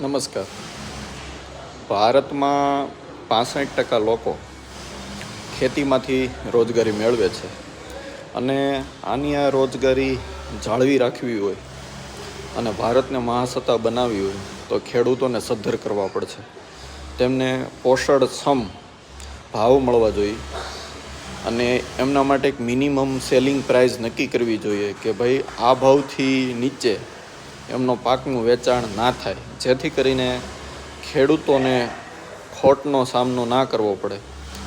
નમસ્કાર. ભારતમાં પાસઠ ટકા લોકો ખેતીમાંથી રોજગારી મેળવે છે અને આની આ રોજગારી જાળવી રાખવી હોય અને ભારતને મહાસત્તા બનાવવી હોય તો ખેડૂતોને સદ્ધર કરવા પડશે. તેમને પોષણ સમ ભાવ મળવા જોઈએ અને એમના માટે એક મિનિમમ સેલિંગ પ્રાઇસ નક્કી કરવી જોઈએ કે ભાઈ આ ભાવથી નીચે એમનો પાકનું વેચાણ ના થાય. જેથી કરીને ખેડૂતોને ખોટનો સામનો ના કરવો પડે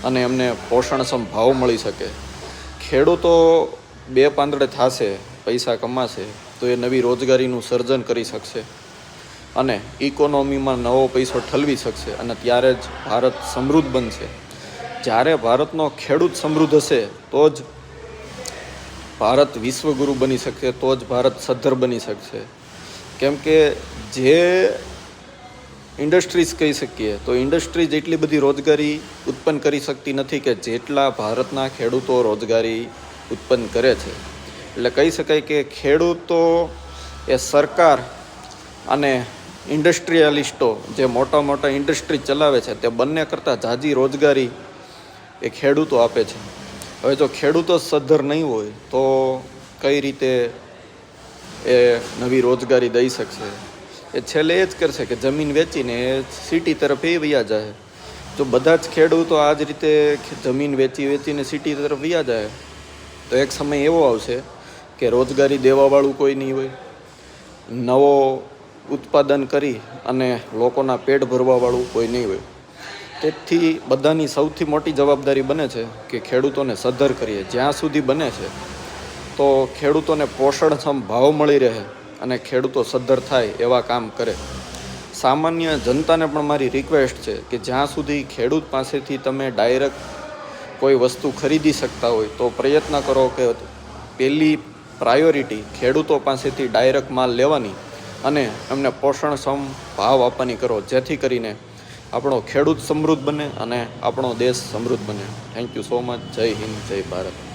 અને એમને પોષણક્ષમ ભાવ મળી શકે. ખેડૂતો બે પાંદડે થશે, પૈસા કમાશે, તો એ નવી રોજગારીનું સર્જન કરી શકશે અને ઇકોનોમીમાં નવો પૈસો ઠલવી શકશે અને ત્યારે જ ભારત સમૃદ્ધ બનશે. જ્યારે ભારતનો ખેડૂત સમૃદ્ધ હશે, તો જ ભારત વિશ્વગુરુ બની શકશે, તો જ ભારત સદ્ધર બની શકશે. કેમ કે જે ઇન્ડસ્ટ્રીઝ કહી શકીએ, તો ઇન્ડસ્ટ્રીઝ એટલી બધી રોજગારી ઉત્પન્ન કરી શકતી નથી કે જેટલા ભારતના ખેડૂતો રોજગારી ઉત્પન્ન કરે છે. એટલે કહી શકાય કે ખેડૂતો એ સરકાર અને ઇન્ડસ્ટ્રીયાલિસ્ટો જે મોટા મોટા ઇન્ડસ્ટ્રી ચલાવે છે, તે બંને કરતાં ઝાઝી રોજગારી એ ખેડૂતો આપે છે. હવે જો ખેડૂતો સદ્ધર નહીં હોય, તો કઈ રીતે એ નવી રોજગારી દઈ શકશે. એ છેલ્લે એ જ કરશે કે જમીન વેચીને સિટી તરફ એ વયા જાય. જો બધા જ ખેડૂતો આ જ રીતે જમીન વેચી વેચીને સિટી તરફ વયા જાય, તો એક સમય એવો આવશે કે રોજગારી દેવાવાળું કોઈ નહીં હોય. નવો ઉત્પાદન કરી અને લોકોના પેટ ભરવાવાળું કોઈ નહીં હોય. તેથી બધાની સૌથી મોટી જવાબદારી બને છે કે ખેડૂતોને સદ્ધર કરીએ. જ્યાં સુધી બને છે તો ખેડૂતોને પોષણક્ષમ ભાવ મળી રહે અને ખેડૂતો સદ્ધર થાય એવા કામ કરે. સામાન્ય જનતાને પણ મારી રિક્વેસ્ટ છે કે જ્યાં સુધી ખેડૂત પાસેથી તમે ડાયરેક્ટ કોઈ વસ્તુ ખરીદી શકતા હોય તો પ્રયત્ન કરો કે પહેલી પ્રાયોરિટી ખેડૂતો પાસેથી ડાયરેક્ટ માલ લેવાની અને એમને પોષણક્ષમ ભાવ આપવાની કરો. જેથી કરીને આપણો ખેડૂત સમૃદ્ધ બને અને આપણો દેશ સમૃદ્ધ બને. થેન્ક યુ સો મચ જય હિન્દ, જય ભારત.